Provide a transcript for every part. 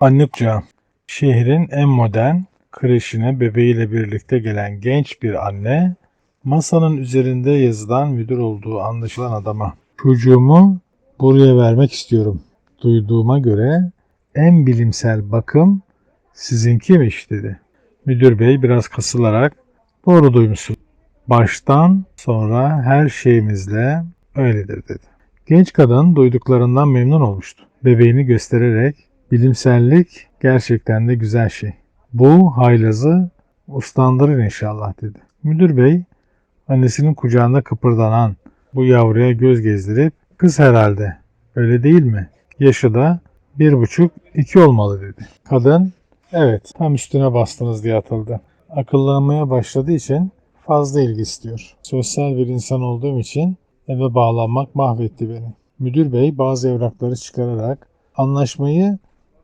Kucağı. Şehrin en modern kreşine bebeğiyle birlikte gelen genç bir anne, masanın üzerinde yazılan müdür olduğu anlaşılan adama, çocuğumu buraya vermek istiyorum. Duyduğuma göre en bilimsel bakım sizinkiymiş dedi. Müdür bey biraz kasılarak doğru duymuşsun. Baştan sonra her şeyimizle öyledir dedi. Genç kadın duyduklarından memnun olmuştu. Bebeğini göstererek bilimsellik gerçekten de güzel şey. Bu haylazı uslandırır inşallah dedi. Müdür bey annesinin kucağında kıpırdanan bu yavruya göz gezdirip kız herhalde öyle değil mi? Yaşı da bir buçuk iki olmalı dedi. Kadın evet tam üstüne bastınız diye atıldı. Akıllanmaya başladığı için fazla ilgi istiyor. Sosyal bir insan olduğum için eve bağlanmak mahvetti beni. Müdür bey bazı evrakları çıkararak anlaşmayı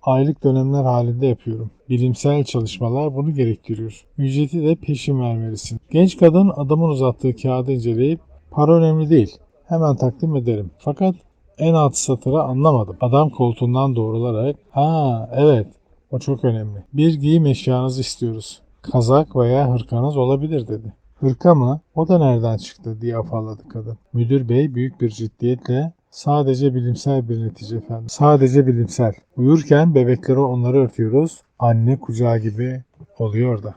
aylık dönemler halinde yapıyorum. Bilimsel çalışmalar bunu gerektiriyor. Ücreti de peşin vermelisin. Genç kadın adamın uzattığı kağıdı inceleyip para önemli değil. Hemen takdim ederim. Fakat en alt satırı anlamadım. Adam koltuğundan doğrularak ha evet o çok önemli. Bir giyim eşyanızı istiyoruz. Kazak veya hırkanız olabilir dedi. Hırka mı? O da nereden çıktı diye afalladı kadın. Müdür bey büyük bir ciddiyetle sadece bilimsel bir netice efendim. Sadece bilimsel. Uyurken bebekleri onları örtüyoruz. Anne kucağı gibi oluyor da.